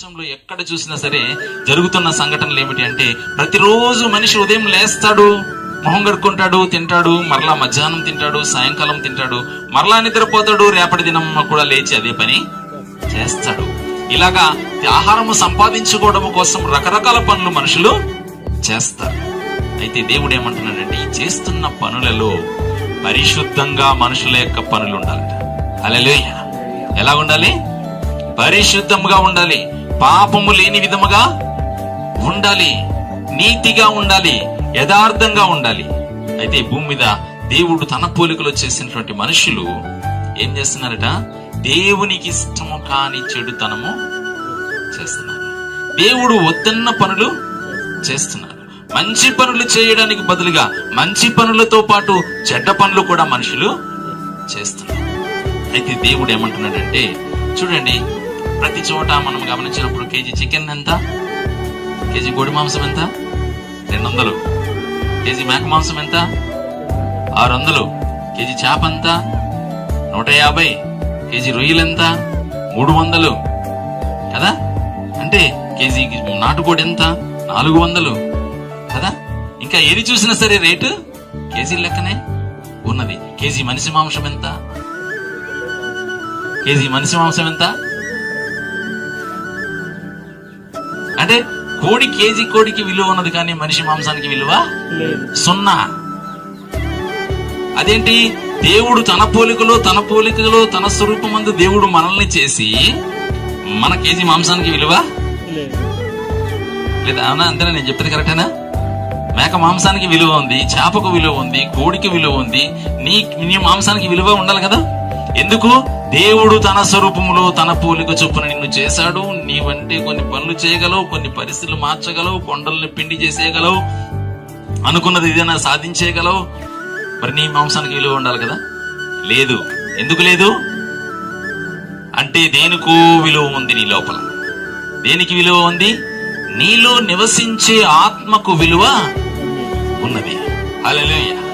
ప్రపంచంలో ఎక్కడ చూసినా సరే జరుగుతున్న సంఘటనలు ఏమిటి అంటే ప్రతిరోజు మనిషి ఉదయం లేస్తాడు మొహం కడుక్కుంటాడు తింటాడు మరలా మధ్యాహ్నం తింటాడు సాయంకాలం తింటాడు మరలా నిద్రపోతాడు రేపటి దినం కూడా లేచి అదే పని చేస్తాడు. ఇలాగా ఆహారము సంపాదించుకోవడం కోసం రకరకాల పనులు మనుషులు చేస్తారు. అయితే దేవుడు ఏమంటున్నాడంటే ఈ చేస్తున్న పనులలో పరిశుద్ధంగా మనుషుల యొక్క పనులు ఉండాలట. హల్లెలూయా. ఎలా ఉండాలి? పరిశుద్ధంగా ఉండాలి. పాపము లేని విధముగా ఉండాలి నీతిగా ఉండాలి యథార్థంగా ఉండాలి. అయితే భూమి మీద దేవుడు తన పోలికలో చేసినటువంటి మనుషులు ఏం చేస్తున్నారట? దేవునికి ఇష్టము కాని చెడుతనము చేస్తున్నారు. దేవుడు వద్దన్న పనులు చేస్తున్నారు. మంచి పనులు చేయడానికి బదులుగా మంచి పనులతో పాటు చెడ్డ పనులు కూడా మనుషులు చేస్తున్నారు. అయితే దేవుడు ఏమంటున్నాడంటే చూడండి ప్రతి చోట మనం గమనించినప్పుడు కేజీ చికెన్ ఎంత? కేజీ కోడి మాంసం ఎంత? రెండు వందలు కేజీ మేక మాంసం ఎంత? ఆరు వందలు కేజీ చేప ఎంత? నూట యాభై కేజీ రొయ్యలు ఎంత? మూడు వందలు కదా? అంటే కేజీ నాటుకోడి ఎంత? నాలుగు వందలు కదా? ఇంకా ఏది చూసినా సరే రేటు కేజీ లెక్కనే ఉన్నది. కేజీ మనిషి మాంసం ఎంత? కేజీ మనిషి మాంసం ఎంత? అంటే కోడి కేజీ కోడికి విలువ ఉన్నది కానీ మనిషి మాంసానికి విలువ సున్నా. అదేంటి? దేవుడు తన పోలికలో తన పోలికలో తన స్వరూపమందు దేవుడు మనల్ని చేసి మన కేజీ మాంసానికి విలువ లేదు. లేదా? అవునా? అంతేనా? నేను చెప్పేది కరెక్టేనా? మేక మాంసానికి విలువ ఉంది చేపకు విలువ ఉంది కోడికి విలువ ఉంది. నీ నీ మాంసానికి విలువ ఉండాలి కదా? ఎందుకు? దేవుడు తన స్వరూపంలో తన పోలిక చొప్పున నిన్ను చేశాడు. నీవంటే కొన్ని పనులు చేయగలవు కొన్ని పరిస్థితులు మార్చగలవు కొండల్ని పిండి చేసేయగలవు అనుకున్నది ఏదైనా సాధించేయగలవు. మరి నీ మాంసానికి విలువ ఉండాలి కదా? లేదు. ఎందుకు లేదు? అంటే దేనికో విలువ ఉంది నీ లోపల. దేనికి విలువ ఉంది? నీలో నివసించే ఆత్మకు విలువ ఉన్నది. హల్లెలూయా.